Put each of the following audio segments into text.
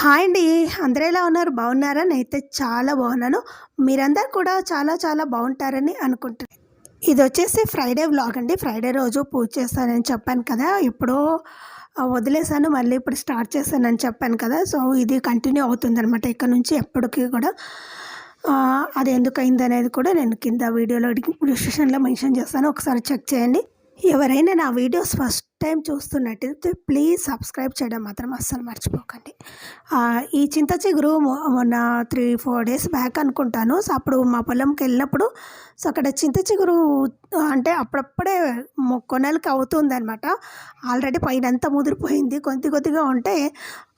Hi అండి. అందరూ ఎలా ఉన్నారు? బాగున్నారా? నేనైతే చాలా బాగున్నాను. మీరందరూ కూడా చాలా చాలా బాగుంటారని అనుకుంటున్నాను ఇది వచ్చేసి ఫ్రైడే వ్లాగ్ అండి. ఫ్రైడే రోజు పూజ చేస్తానని చెప్పాను కదా. ఎప్పుడో వదిలేసాను మళ్ళీ ఇప్పుడు స్టార్ట్ చేశానని చెప్పాను కదా. సో ఇది కంటిన్యూ అవుతుంది అనమాట ఇక్కడ నుంచి ఎప్పటికీ కూడా. అది ఎందుకు అయింది అనేది కూడా నేను కింద వీడియోలో డిస్క్రిప్షన్లో మెన్షన్ చేస్తాను. ఒకసారి చెక్ చేయండి. ఎవరైనా నా వీడియోస్ ఫస్ట్ టైం చూస్తున్నట్టయితే ప్లీజ్ సబ్స్క్రైబ్ చేయడం మాత్రం అస్సలు మర్చిపోకండి. ఈ చింత చిగురు మొన్న త్రీ ఫోర్ డేస్ బ్యాక్ అనుకుంటాను. సో అప్పుడు మా పొలంకి వెళ్ళినప్పుడు సో అక్కడ చింత చిగురు అంటే అప్పుడప్పుడే కొనలకి అవుతుంది అనమాట ఆల్రెడీ పైన అంతా ముదిరిపోయింది. కొద్ది కొద్దిగా ఉంటే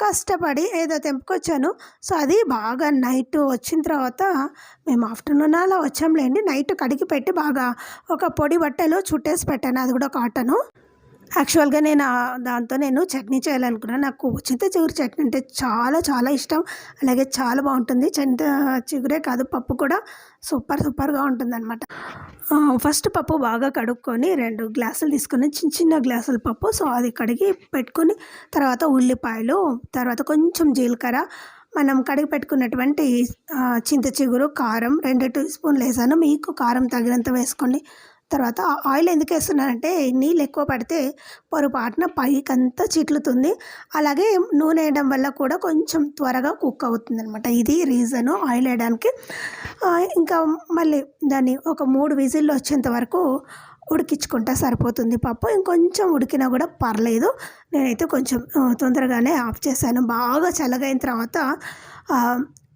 కష్టపడి ఏదో తెంపుకొచ్చాను. సో అది బాగా నైట్ వచ్చిన తర్వాత మేము ఆఫ్టర్నూన్ అలా వచ్చాంలేండి. నైట్ కడిగి పెట్టి బాగా ఒక పొడి బట్టలో చుట్టేసి పెట్టాను. అది కూడా కాటను. యాక్చువల్గా నేను దాంతో నేను చట్నీ చేయాలనుకున్నాను. నాకు చింత చిగురు చట్నీ అంటే చాలా చాలా ఇష్టం. అలాగే చాలా బాగుంటుంది. చింత చిగురే కాదు పప్పు కూడా సూపర్ సూపర్గా ఉంటుంది అనమాట ఫస్ట్ పప్పు బాగా కడుక్కొని రెండు గ్లాసులు తీసుకొని చిన్న చిన్న గ్లాసుల పప్పు. సో అది కడిగి పెట్టుకొని తర్వాత ఉల్లిపాయలు తర్వాత కొంచెం జీలకర్ర. మనం కడిగి పెట్టుకున్నటువంటి చింత చిగురు కారం రెండు టీ స్పూన్లు వేసాను. మీకు కారం తగినంత వేసుకోండి. తర్వాత ఆయిల్ ఎందుకు వేస్తున్నానంటే నీళ్ళు ఎక్కువ పడితే పొరపాటున పైకి అంతా చిట్లుతుంది. అలాగే నూనె వేయడం వల్ల కూడా కొంచెం త్వరగా కుక్ అవుతుంది అనమాట ఇది రీజను ఆయిల్ వేయడానికి. ఇంకా మళ్ళీ దాన్ని ఒక మూడు విజిల్లు వచ్చేంత వరకు ఉడికించుకుంటే సరిపోతుంది పప్పు. ఇంకొంచెం ఉడికినా కూడా పర్లేదు. నేనైతే కొంచెం తొందరగానే ఆఫ్ చేశాను. బాగా చల్లగైన తర్వాత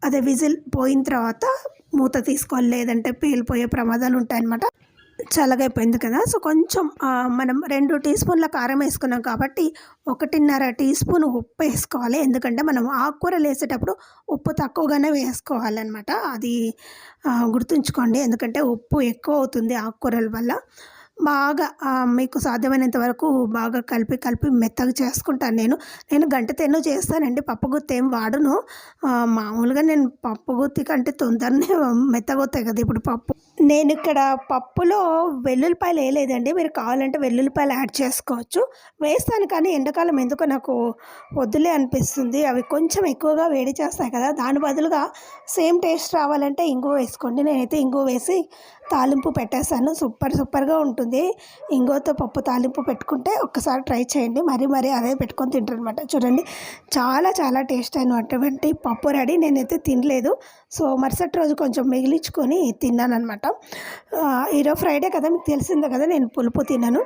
అదే విజిల్ పోయిన తర్వాత మూత తీసుకోవాలి. లేదంటే పేలిపోయే ప్రమాదాలు ఉంటాయన్నమాట. చల్లగైపోయింది కదా. సో కొంచెం మనం రెండు టీ స్పూన్ల కారం వేసుకున్నాం కాబట్టి ఒకటిన్నర టీ స్పూన్ ఉప్పు వేసుకోవాలి. ఎందుకంటే మనం ఆకుకూరలు వేసేటప్పుడు ఉప్పు తక్కువగానే వేసుకోవాలన్నమాట. అది గుర్తుంచుకోండి. ఎందుకంటే ఉప్పు ఎక్కువ అవుతుంది ఆకుకూరల వల్ల. బాగా మీకు సాధ్యమైనంత వరకు బాగా కలిపి కలిపి మెత్తగా చేసుకుంటాను నేను. నేను గంట తెన్ను చేస్తానండి పప్పు గుత్తి ఏం వాడను. మామూలుగా నేను పప్పు గుత్తి కంటే తొందరనే మెత్తగొత్తాయి కదా ఇప్పుడు పప్పు. నేను ఇక్కడ పప్పులో వెల్లుల్లిపాయలు వేయలేదండి మీరు కావాలంటే వెల్లుల్లిపాయలు యాడ్ చేసుకోవచ్చు. వేస్తాను కానీ ఎండాకాలం ఎందుకో నాకు వద్దులే అనిపిస్తుంది. అవి కొంచెం ఎక్కువగా వేడి చేస్తాయి కదా దాని బదులుగా సేమ్ టేస్ట్ రావాలంటే ఇంగువ వేసుకోండి. నేనైతే ఇంగువ వేసి తాలింపు పెట్టేశాను. సూపర్ సూపర్గా ఉంటుంది. ఇంగోతో పప్పు తాలింపు పెట్టుకుంటే ఒక్కసారి ట్రై చేయండి. మరీ మరీ అదే పెట్టుకొని తింటారు అనమాట చూడండి చాలా చాలా టేస్ట్ అయినటువంటి పప్పు రెడీ నేనైతే తినలేదు. సో మరుసటి రోజు కొంచెం మిగిలించుకొని తిన్నానమాట ఈరోజు ఫ్రైడే కదా మీకు తెలిసిందే కదా నేను పులుపు తిన్నాను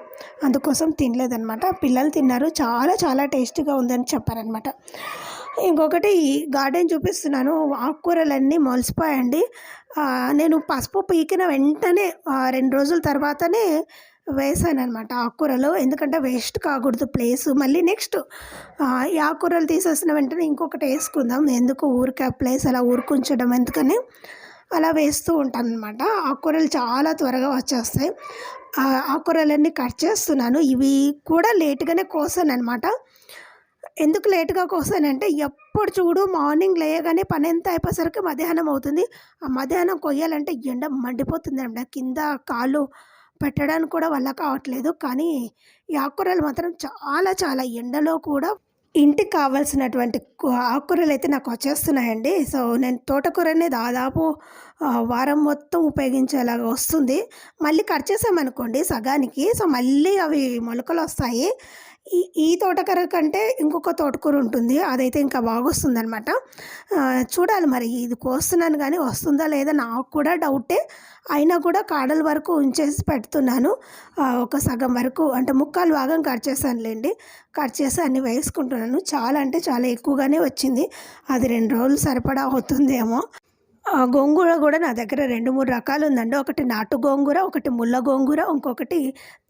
అందుకోసం తినలేదనమాట పిల్లలు తిన్నారు. చాలా చాలా టేస్టీగా ఉందని చెప్పారనమాట ఇంకొకటి గార్డెన్ చూపిస్తున్నాను. ఆకుకూరలన్నీ మొలిసిపోయండి. నేను పసుపు పీకిన వెంటనే రెండు రోజుల తర్వాతనే వేసాను అనమాట ఆకుకూరలు. ఎందుకంటే వేస్ట్ కాకూడదు ప్లేస్. మళ్ళీ నెక్స్ట్ ఈ ఆకుకూరలు తీసేసిన వెంటనే ఇంకొకటి వేసుకుందాం. ఎందుకు ఊరికే ఆ ప్లేస్ అలా ఊరుకుంచడం? ఎందుకని అలా వేస్తూ ఉంటాను అనమాట ఆకుకూరలు చాలా త్వరగా వచ్చేస్తాయి. ఆకుకూరలన్నీ కట్ చేస్తున్నాను. ఇవి కూడా లేట్గానే కోసాను అనమాట ఎందుకు లేట్గా కోసానంటే ఎప్పుడు చూడు మార్నింగ్ లేయగానే పని ఎంత అయిపోయేసరికి మధ్యాహ్నం అవుతుంది. ఆ మధ్యాహ్నం కొయ్యాలంటే ఎండ మండిపోతుంది అనమాట కింద కాళ్ళు పెట్టడానికి కూడా వల్ల కావట్లేదు. కానీ ఈ ఆకుకూరలు మాత్రం చాలా చాలా ఎండలో కూడా ఇంటికి కావాల్సినటువంటి ఆకుకూరలు అయితే నాకు వచ్చేస్తున్నాయండి. సో నేను తోటకూరని దాదాపు వారం మొత్తం ఉపయోగించేలాగా వస్తుంది. మళ్ళీ కట్ చేసామనుకోండి సగానికి. సో మళ్ళీ అవి మొలకలు వస్తాయి. ఈ ఈ తోటకూర కంటే ఇంకొక తోటకూర ఉంటుంది. అదైతే ఇంకా బాగొస్తుంది అనమాట చూడాలి మరి. ఇది కోస్తున్నాను కానీ వస్తుందా లేదా నాకు కూడా డౌటే. అయినా కూడా కాడల వరకు ఉంచేసి పెడుతున్నాను. ఒక సగం వరకు అంటే ముక్కాలు భాగం కట్ చేశానులేండి. కట్ చేసి అన్ని వేసుకుంటున్నాను. చాలా అంటే చాలా ఎక్కువగానే వచ్చింది. అది రెండు రోజులు సరిపడా అవుతుందేమో. గోంగూర కూడా నా దగ్గర రెండు మూడు రకాలు ఉందండి ఒకటి నాటు గోంగూర ఒకటి ముల్ల గోంగూర ఇంకొకటి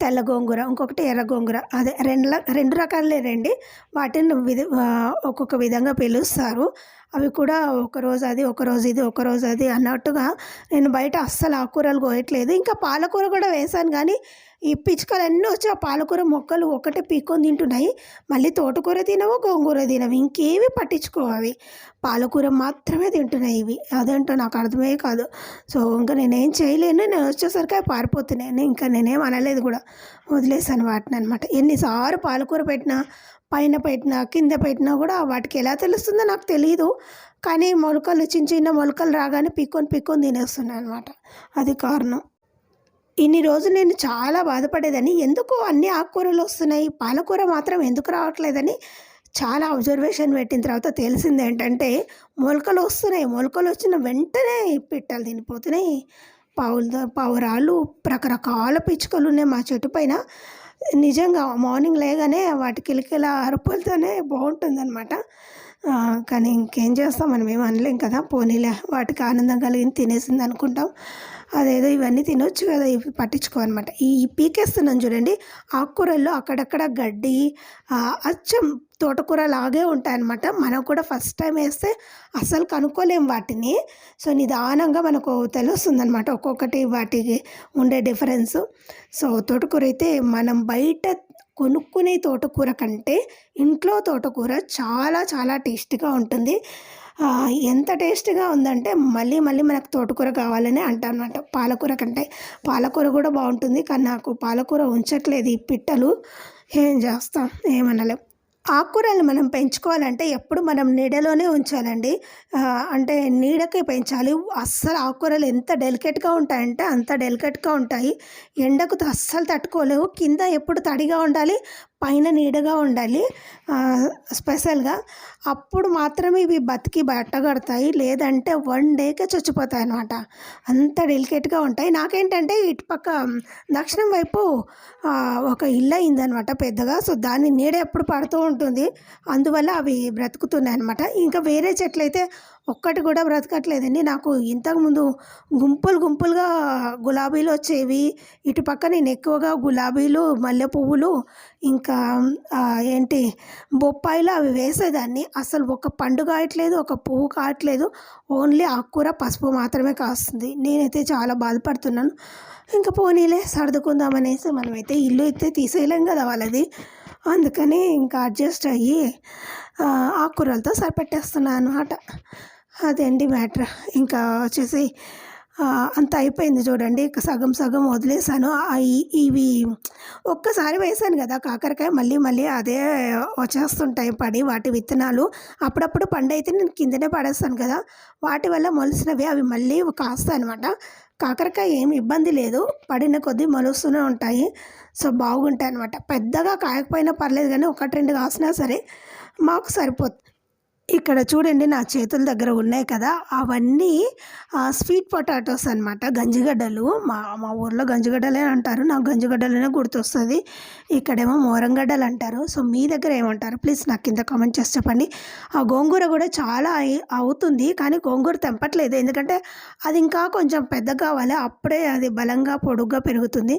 తెల్ల గోంగూర ఇంకొకటి ఎర్ర గోంగూర. అదే రెండు రెండు రకాలే రండి వాటిని విధ ఒక్కొక్క విధంగా పిలుస్తారు. అవి కూడా ఒక రోజు అది ఒక రోజు ఇది ఒక రోజు అది అన్నట్టుగా నేను బయట అస్సలు ఆకుకూరలు కోయట్లేదు. ఇంకా పాలకూర కూడా వేశాను కానీ ఈ పిచ్చుకలు అన్నీ వచ్చి ఆ పాలకూర మొక్కలు ఒకటే పీక్కొని తింటున్నాయి. మళ్ళీ తోటకూర తినవు గోంగూర తినవు. ఇంకేవి పట్టించుకోవు అవి. పాలకూర మాత్రమే తింటున్నాయి ఇవి. అదేంటో నాకు అర్థమే కాదు. సో ఇంకా నేనేం చేయలేను. నేను వచ్చేసరికి అవి పారిపోతున్నాయి. ఇంకా నేనేం అనలేదు కూడా. వదిలేసాను వాటిని అనమాట ఎన్నిసార్లు పాలకూర పెట్టినా పైన పెట్టినా కింద పెట్టినా కూడా వాటికి ఎలా తెలుస్తుందో నాకు తెలియదు కానీ మొలకలు చిన్న చిన్న మొలకలు రాగానే పిక్కొని పిక్కొని తినేస్తున్నాయి అనమాట అది కారణం. ఇన్ని రోజులు నేను చాలా బాధపడేదని ఎందుకు అన్ని ఆకుకూరలు వస్తున్నాయి? పాలకూర మాత్రం ఎందుకు రావట్లేదని చాలా అబ్జర్వేషన్ పెట్టిన తర్వాత తెలిసింది ఏంటంటే మొలకలు వస్తున్నాయి. మొలకలు వచ్చిన వెంటనే పిట్టలు తినిపోతున్నాయి. పావులు పావురాలు రకరకాల పిచ్చుకలు ఉన్నాయి మా చెట్టు పైన. నిజంగా మార్నింగ్ లేగానే వాటి కిలకిల అరుపులతోనే బాగుంటుందన్నమాట. కానీ ఇంకేం చేస్తాం? మనం ఏం అనలేం కదా? పోనీలే వాటికి ఆనందం కలిగింది తినేసింది అనుకుంటాం. అదేదో ఇవన్నీ తినొచ్చు కదా ఇవి పట్టించుకోనమాట ఈ పీకేస్తున్నాను చూడండి ఆకుకూరల్లో అక్కడక్కడ గడ్డి అచ్చం తోటకూర లాగే ఉంటాయన్నమాట. మనం కూడా ఫస్ట్ టైం వేస్తే అసలు కనుక్కోలేం వాటిని. సో నిదానంగా మనకు తెలుస్తుందన్నమాట ఒక్కొక్కటి వాటికి ఉండే డిఫరెన్స్. సో తోటకూర అయితే మనం బయట కొనుక్కునే తోటకూర కంటే ఇంట్లో తోటకూర చాలా చాలా టేస్టీగా ఉంటుంది. ఎంత టేస్టీగా ఉందంటే మళ్ళీ మళ్ళీ మనకు తోటకూర కావాలని అంటారనమాట పాలకూర కంటే పాలకూర కూడా బాగుంటుంది కానీ నాకు పాలకూర ఉంచట్లేదు. ఈ పిట్టలు ఏం చేస్తాం? ఏమనలేం. ఆకుకూరలు మనం పెంచుకోవాలంటే ఎప్పుడు మనం నీడలోనే ఉంచాలండి. అంటే నీడకే పెంచాలి. అస్సలు ఆకుకూరలు ఎంత డెలికేట్గా ఉంటాయంటే అంత డెలికేట్గా ఉంటాయి. ఎండకు అస్సలు తట్టుకోలేవు. కింద ఎప్పుడు తడిగా ఉండాలి పైన నీడగా ఉండాలి. స్పెషల్గా అప్పుడు మాత్రమే ఇవి బతికి బట్టగడతాయి. లేదంటే వన్ డేకే చచ్చిపోతాయి అన్నమాట. అంత డెలికేట్గా ఉంటాయి. నాకేంటంటే ఇటుపక్క దక్షిణం వైపు ఒక ఇల్లు అయిందనమాట పెద్దగా. సో దాని నీడ ఎప్పుడు పడుతూ ఉంటుంది. అందువల్ల అవి బ్రతుకుతున్నాయి అనమాట ఇంకా వేరే చెట్లు అయితే ఒక్కటి కూడా బ్రతకట్లేదండి. నాకు ఇంతకుముందు గుంపులు గుంపులుగా గులాబీలు వచ్చేవి. ఇటు పక్క నేను ఎక్కువగా గులాబీలు మల్లె పువ్వులు ఇంకా ఏంటి బొప్పాయిలు అవి వేసేదాన్ని. అసలు ఒక పండు కాయట్లేదు ఒక పువ్వు కాయట్లేదు. ఓన్లీ ఆకుకూర పసుపు మాత్రమే కాస్తుంది. నేనైతే చాలా బాధపడుతున్నాను. ఇంకా పోనీలే సర్దుకుందామనేసి మనమైతే ఇల్లు అయితే తీసేయలేం కదా వాళ్ళది. అందుకని ఇంకా అడ్జస్ట్ అయ్యి ఆకుకూరలతో సరిపెట్టేస్తున్నాను అనమాట అదేంటి మ్యాటర్? ఇంకా వచ్చేసి అంత అయిపోయింది చూడండి. సగం సగం వదిలేసాను ఇవి ఒక్కసారి వేసాను కదా కాకరకాయ మళ్ళీ మళ్ళీ అదే వచ్చేస్తుంటాయి పడి వాటి విత్తనాలు. అప్పుడప్పుడు పండైతే నేను కిందనే పడేస్తాను కదా. వాటి వల్ల మొలిసినవి అవి మళ్ళీ కాస్తాయి అనమాట కాకరకాయ ఏం ఇబ్బంది లేదు. పడిన కొద్దీ మొలుస్తూనే ఉంటాయి. సో బాగుంటాయి అనమాట పెద్దగా కాయకపోయినా పర్లేదు కానీ ఒకటి రెండు కాసినా సరే మాకు సరిపోతుంది ఇక్కడ చూడండి నా చేతుల దగ్గర ఉన్నాయి కదా అవన్నీ ఆ, స్వీట్ పొటాటోస్ అనమాట గంజిగడ్డలు. మా మా ఊర్లో గంజిగడ్డలే అంటారు నాకు గంజిగడ్డలనే గుర్తొస్తుంది. ఇక్కడేమో మోరంగడ్డలు అంటారు. సో మీ దగ్గర ఏమంటారు? ప్లీజ్ నాకు కింద కామెంట్ చేసి చెప్పండి. ఆ గోంగూర కూడా చాలా అవుతుంది కానీ గోంగూర తెంపట్లేదు. ఎందుకంటే అది ఇంకా కొంచెం పెద్ద కావాలి అప్పుడే అది బలంగా పొడుగ్గా పెరుగుతుంది.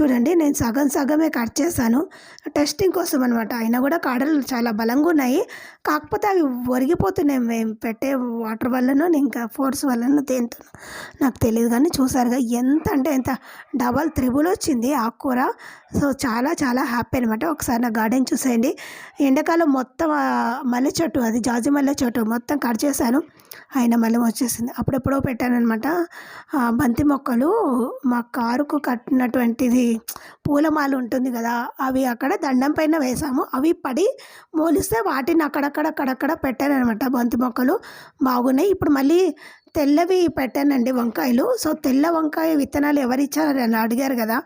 చూడండి నేను సగం సగమే కట్ చేశాను. టెస్టింగ్ కోసం అనమాట అయినా కూడా కాడలు చాలా బలంగా ఉన్నాయి. కాకపోతే అవి ఒరిగిపోతున్నాయి. మేము పెట్టే వాటర్ వల్లనో ఇంకా ఫోర్స్ వల్లనో దేంతో నాకు తెలియదు. కానీ చూసారుగా ఎంత అంటే ఎంత డబల్ త్రిబుల్ వచ్చింది ఆకుకూర సో చాలా చాలా హ్యాపీ అనమాట ఒకసారి నా గార్డెన్ చూసేయండి. ఎండాకాలం మొత్తం మల్లె చెట్టు అది జాజి మల్లె చెట్టు మొత్తం కట్ చేశాను. అయినా మళ్ళీ వచ్చేసింది. అప్పుడెప్పుడో పెట్టానమాట బంతి మొక్కలు మా కారుకు కట్టినటువంటిది పూలమాల ఉంటుంది కదా అవి అక్కడ దండం పైన వేసాము అవి పడి మోలిస్తే వాటిని అక్కడక్కడ అక్కడక్కడ పెట్టానమాట బంతి మొక్కలు. బాగున్నాయి. ఇప్పుడు మళ్ళీ తెల్లవి పెట్టానండి వంకాయలు. సో తెల్ల వంకాయ విత్తనాలు ఎవరిచ్చారని అడిగారు కదా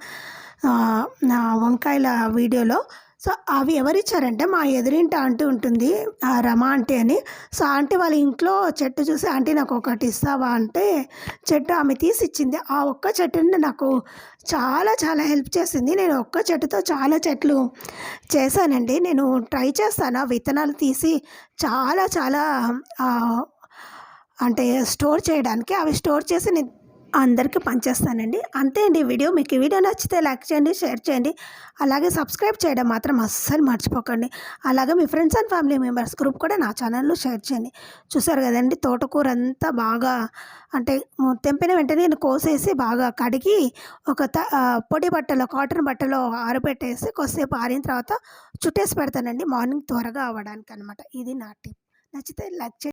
నా వంకాయల వీడియోలో. సో అవి ఎవరిచ్చారంటే మా ఎదురింటి ఆంటీ ఉంటుంది ఆ రమ ఆంటీ అని. సో ఆంటీ వాళ్ళ ఇంట్లో చెట్టు చూసి ఆంటీ నాకు ఒకటి ఇస్తావా? అంటే చెట్టు ఆమె తీసి ఇచ్చింది ఆ ఒక్క చెట్టుని నాకు చాలా చాలా హెల్ప్ చేసింది. నేను ఒక్క చెట్టుతో చాలా చెట్లు చేశానండి. నేను ట్రై చేస్తాను. ఆ విత్తనాలు తీసి చాలా చాలా అంటే స్టోర్ చేయడానికి. అవి స్టోర్ చేసి నేను అందరికీ పనిచేస్తానండి. అంతే అండి వీడియో. మీకు ఈ వీడియో నచ్చితే లైక్ చేయండి షేర్ చేయండి. అలాగే సబ్స్క్రైబ్ చేయడం మాత్రం అస్సలు మర్చిపోకండి. అలాగే మీ friends and family members group కూడా నా ఛానల్లో షేర్ చేయండి. చూసారు కదండి తోటకూర అంతా బాగా అంటే తెంపిన వెంటనే నేను కోసేసి బాగా కడిగి ఒక పొడి బట్టలో కాటన్ బట్టలో ఆరబెట్టేసి కొద్దిసేపు ఆరిన తర్వాత చుట్టేసి పెడతానండి. మార్నింగ్ త్వరగా అవ్వడానికి అనమాట ఇది నా టిప్. నచ్చితే లైక్ చేయండి.